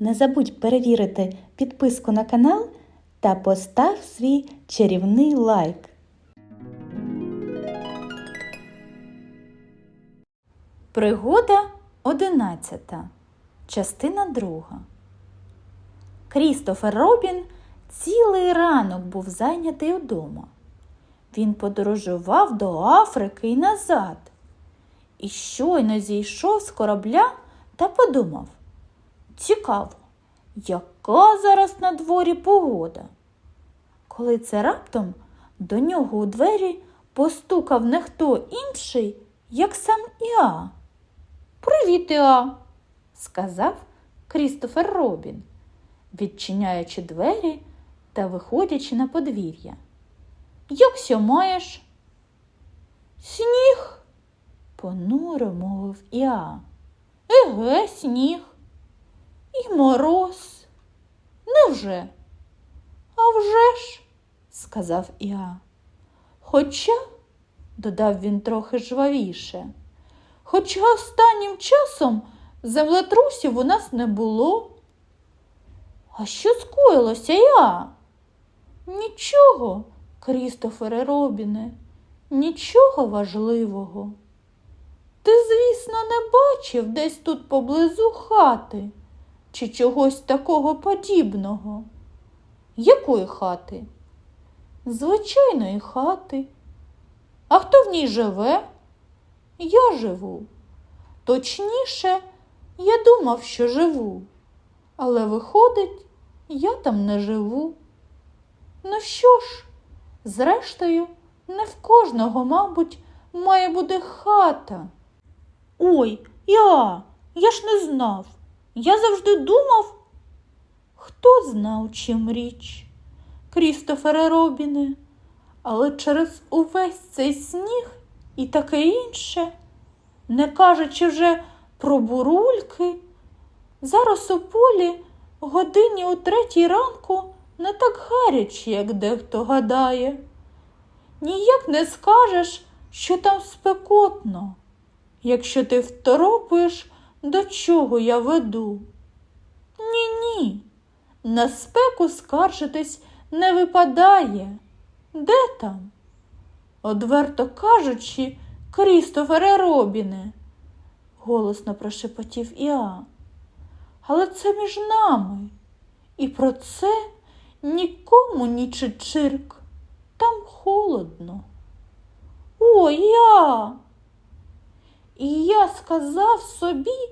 Не забудь перевірити підписку на канал та постав свій чарівний лайк. Пригода 11. Частина 2. Крістофер Робін цілий ранок був зайнятий удома. Він подорожував до Африки і назад. І щойно зійшов з корабля та подумав: Цікаво, яка зараз на дворі погода? Коли це раптом до нього у двері постукав не хто інший, як сам Іа. Привіт, Іа, сказав Крістофер Робін, відчиняючи двері та виходячи на подвір'я. Як сьо маєш? Сніг, понуро мовив Іа. Еге, сніг. І мороз. Невже? А вже ж, сказав Іа. Хоча, додав він трохи жвавіше, хоча останнім часом землетрусів у нас не було. А що скоїлося я? Нічого, Крістофере Робіне, нічого важливого. Ти, звісно, не бачив десь тут поблизу хати чи чогось такого подібного. Якої хати? Звичайної хати. А хто в ній живе? Я живу. Точніше, я думав, що живу, але виходить, я там не живу. Ну що ж, зрештою, не в кожного, мабуть, має бути хата. Ой, я, я ж не знав. Я завжди думав, хто знав, чим річ, Крістофере Робіне, але через увесь цей сніг і таке інше, не кажучи вже про бурульки, зараз у полі годині у третій ранку не так гаряче, як дехто гадає. Ніяк не скажеш, що там спекотно, якщо ти второпуєш, до чого я веду. Ні-ні, на спеку скаржитись не випадає. Де там? Одверто кажучи, Крістофере Робіне, голосно прошепотів Іа. Але це між нами. І про це нікому ні. Там холодно. О, я. І я сказав собі,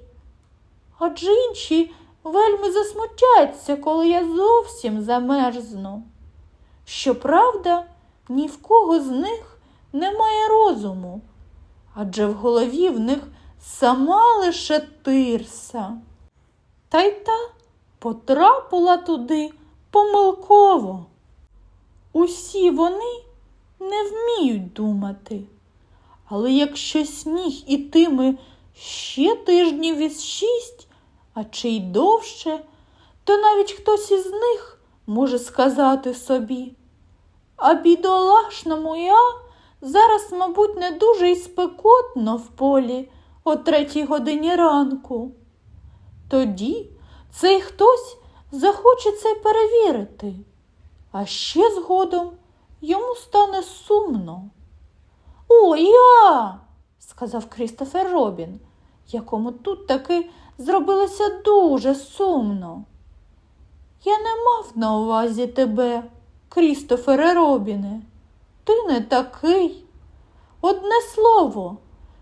адже інші вельми засмутяться, коли я зовсім замерзну. Щоправда, ні в кого з них немає розуму, адже в голові в них сама лише тирса. Та й та потрапила туди помилково. Усі вони не вміють думати. Але якщо сніг ітиме ще тижнів із шість, а чи й довше, то навіть хтось із них може сказати собі. А бідолашному я зараз, мабуть, не дуже й спекотно в полі о третій годині ранку. Тоді цей хтось захоче це перевірити, а ще згодом йому стане сумно. О, я, сказав Крістофер Робін, якому тут таки зробилося дуже сумно. Я не мав на увазі тебе, Крістофере Робіне. Ти не такий. Одне слово,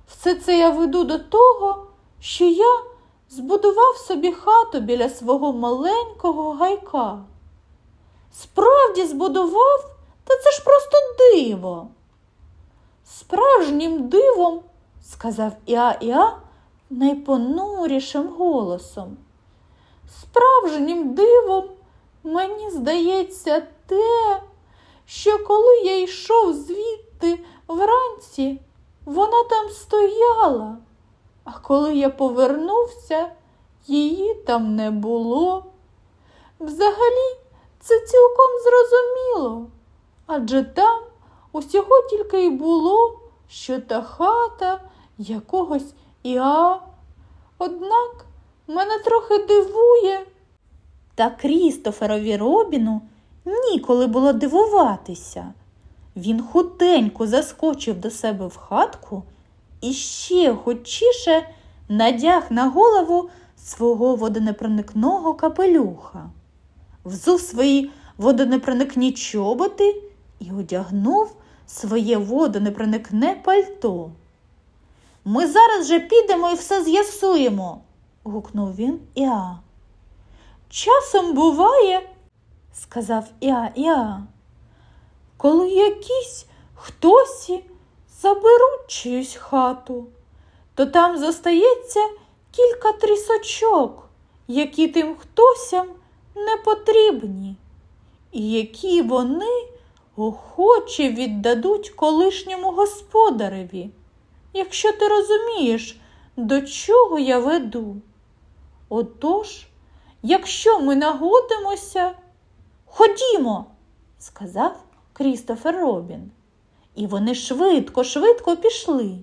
все це я веду до того, що я збудував собі хату біля свого маленького гайка. Справді збудував, та це ж просто диво. Справжнім дивом, сказав Іа Іа найпонурішим голосом. Справжнім дивом мені здається те, що коли я йшов звідти вранці, вона там стояла, а коли я повернувся, її там не було. Взагалі, це цілком зрозуміло, адже там усього тільки й було, що та хата якогось Іа. Однак мене трохи дивує, Та Крістоферові Робіну ніколи було дивуватися. Він хутенько заскочив до себе в хатку і ще хочіше надяг на голову свого водонепроникного капелюха, взув свої водонепроникні чоботи і одягнув своє водонепроникне пальто. Ми зараз же підемо і все з'ясуємо, гукнув він Іа. Часом буває, сказав Іа Іа, коли якісь хтось заберуть чиюсь хату, то там зостається кілька трісочок, які тим хтосям не потрібні, і які вони охоче віддадуть колишньому господареві, якщо ти розумієш, до чого я веду. Отож, якщо ми нагодимося, ходімо, сказав Крістофер Робін. І вони швидко-швидко пішли.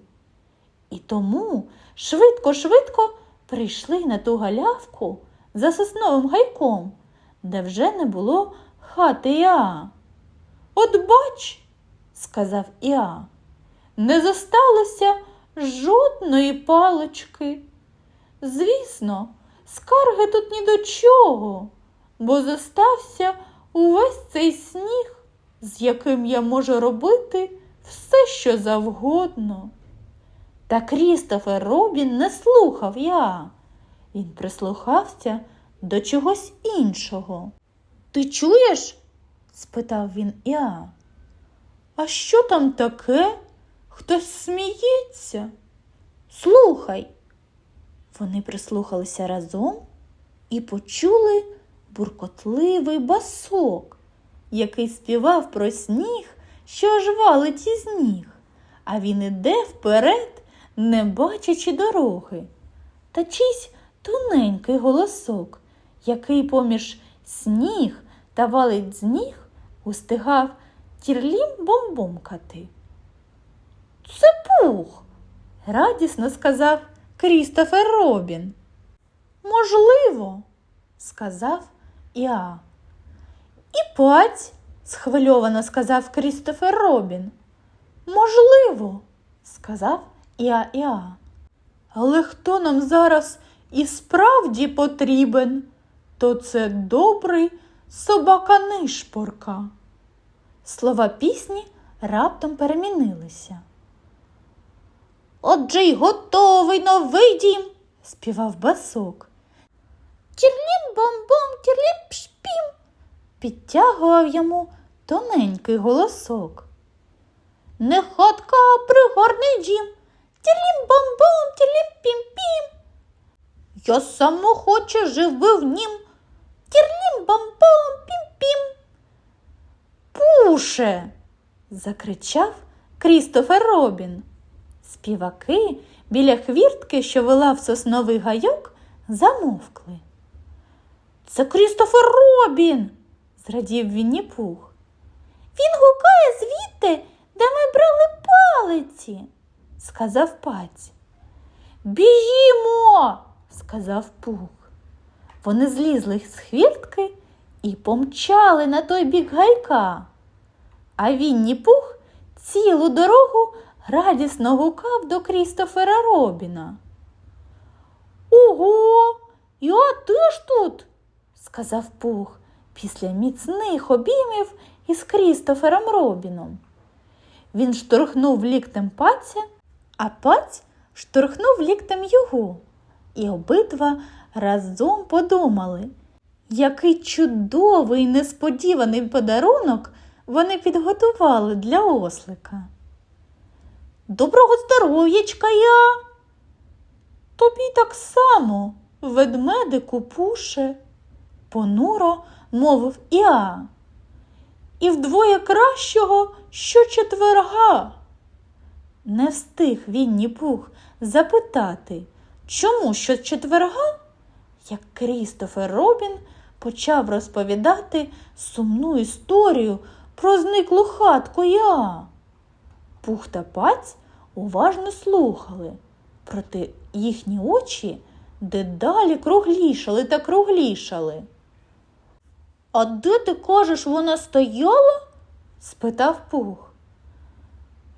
І тому швидко-швидко прийшли на ту галявку за сосновим гайком, де вже не було хати Іа. От бач, сказав Іа, не зосталося жодної палички. Звісно, скарги тут ні до чого, бо зостався увесь цей сніг, з яким я можу робити все, що завгодно. Та Крістофер Робін не слухав я. Він прислухався до чогось іншого. Ти чуєш? Спитав він Іа. А що там таке? Хтось сміється? Слухай. Вони прислухалися разом і почули буркотливий басок, який співав про сніг, що аж валить із ніг, а він іде вперед, не бачачи дороги. Та чийсь тоненький голосок, який поміж сніг та валить з ніг, устигав тірлім бомбомкати. Це пух, радісно сказав Крістофер Робін. Можливо, сказав Іа. І паць, схвильовано сказав Крістофер Робін. Можливо, сказав Іа Іа. Але хто нам зараз і справді потрібен, то це добрий собака нишпорка. Слова пісні раптом перемінилися. Отже й готовий новий дім, співав басок. Тірлім бом-бом, тірлім пшпім, підтягував йому тоненький голосок. Не хатка, а пригорний дім. Тірлім бом-бом, тірлім пім-пім. Я самохоче жив би в нім. Тірлім бом-бом, пім-пім. Пуше. закричав Крістофер Робін. Співаки біля хвіртки, що вела в сосновий гайок, замовкли. Це Крістофер Робін, зрадів Вінні Пух. Він гукає звідти, де ми брали палиці, сказав паць. Біжімо, сказав Пух. Вони злізли з хвіртки і помчали на той бік гайка. А Вінні Пух цілу дорогу радісно гукав до Крістофера Робіна. Ого, я теж тут, сказав Пух після міцних обіймів із Крістофером Робіном. Він штурхнув ліктем паця, а паць штурхнув ліктем його, і обидва разом подумали, який чудовий несподіваний подарунок вони підготували для ослика. Доброго здоров'ячка я. Тобі так само, ведмедику пуше, понуро мовив Іа. І вдвоє кращого щочетверга. Не встиг Вінні Пух запитати, чому щочетверга, як Крістофер Робін почав розповідати сумну історію про зниклу хатку Іа. Пух та паць уважно слухали, проте їхні очі дедалі круглішали та круглішали. А де ти кажеш, вона стояла? спитав пух.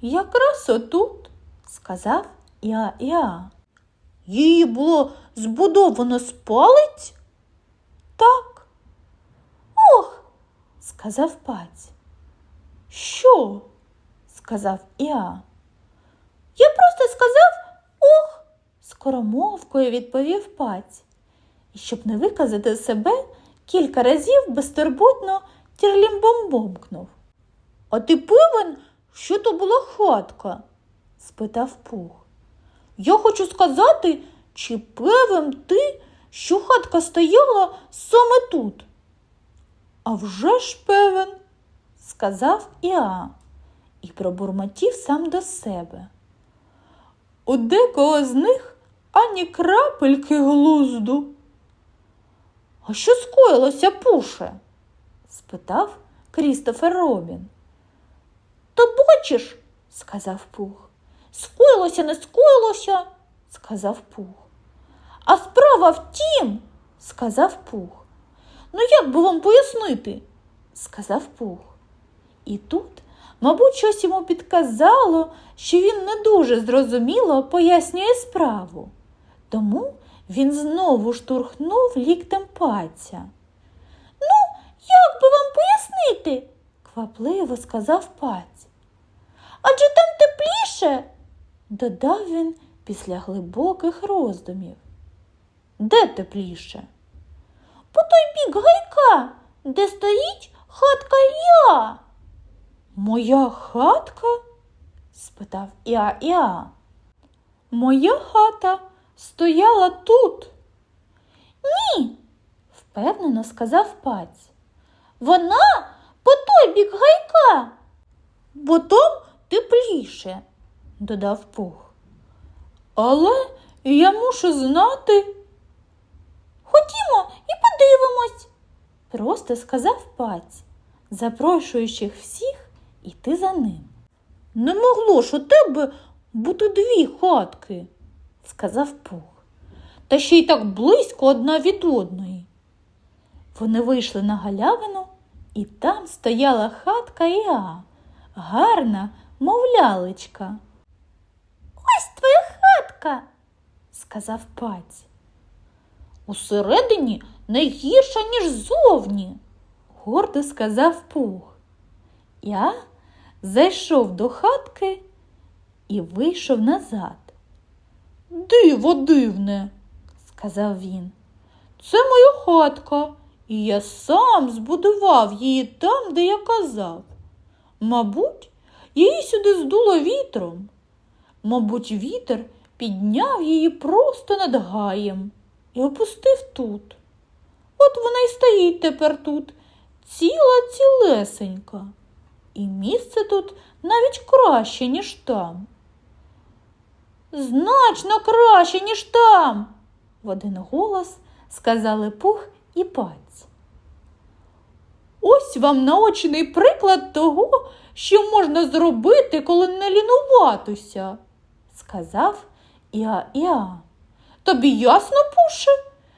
Якраз отут, сказав Іа Іа. Її було збудовано з палець? Так. Ох, сказав паць. Що? сказав Іа. Я просто сказав ох, скоромовкою відповів паць. І щоб не виказати себе, кілька разів безтурботно тірлімбомбомкнув. А ти певен, що то була хатка? спитав пух. Я хочу сказати, чи певен ти, що хатка стояла саме тут? А вже ж певен, сказав Іа і пробурмотів сам до себе. У декого з них ані крапельки глузду. А що скоїлося, пуше? спитав Крістофер Робін. То бачиш, сказав пух. Скоїлося, не скоїлося, сказав пух. А справа в тім, сказав пух. Ну як би вам пояснити? сказав пух. І тут, мабуть, щось йому підказало, що він не дуже зрозуміло пояснює справу. Тому він знову штурхнув ліктем паця. Ну, як би вам пояснити? квапливо сказав паць. Адже там тепліше, додав він після глибоких роздумів. Де тепліше? По той бік гайка, де стоїть хатка я. Моя хатка? спитав Іа Іа. Моя хата стояла тут. Ні, впевнено сказав паць. Вона по той бік гайка, бо там тепліше, додав пух. Але я мушу знати. Ходімо і подивимось, просто сказав паць, запрошуючи всіх іти за ним. Не могло ж у тебе бути дві хатки, сказав пух, та ще й так близько одна від одної. Вони вийшли на галявину, і там стояла хатка Іа, гарна, мов лялечка. Ось твоя хатка, сказав паць. Усередині не гірша, ніж зовні, гордо сказав пух. Я зайшов до хатки і вийшов назад. Диво дивне, сказав він. Це моя хатка, і я сам збудував її там, де я казав. Мабуть, її сюди здуло вітром. Мабуть, вітер підняв її просто над гаєм і опустив тут. От вона й стоїть тепер тут, ціла цілесенька. І місце тут навіть краще, ніж там. Значно краще, ніж там, в один голос сказали пух і паць. Ось вам наочний приклад того, що можна зробити, коли не лінуватися, сказав Іа Іа. Тобі ясно, пуше?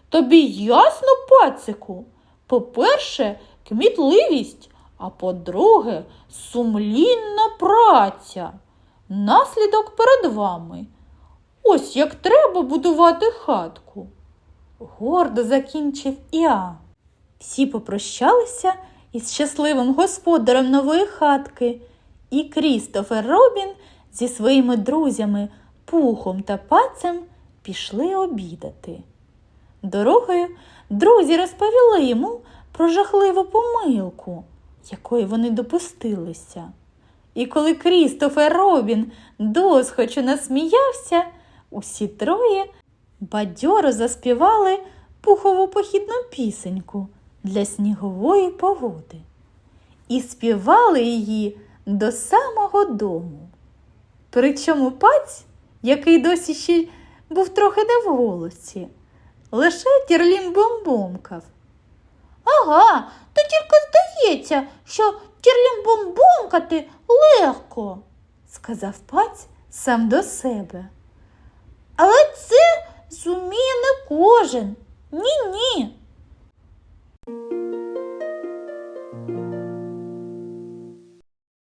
Тобі ясно, пацику? По-перше, кмітливість, а по-друге, сумлінна праця. Наслідок перед вами. Ось як треба будувати хатку. Гордо закінчив Іа. Всі попрощалися із щасливим господарем нової хатки, і Крістофер Робін зі своїми друзями Пухом та Пацем пішли обідати. Дорогою друзі розповіли йому про жахливу помилку, якої вони допустилися. І коли Крістофер Робін досхочу насміявся, усі троє бадьоро заспівали пухову похідну пісеньку для снігової погоди і співали її до самого дому. Причому паць, який досі ще був трохи не в голосі, лише тірлім бомбомкав. Ага, то тільки здається, що тірлімбомбомкати легко, сказав паць сам до себе. Але це зуміє не кожен. Ні-ні.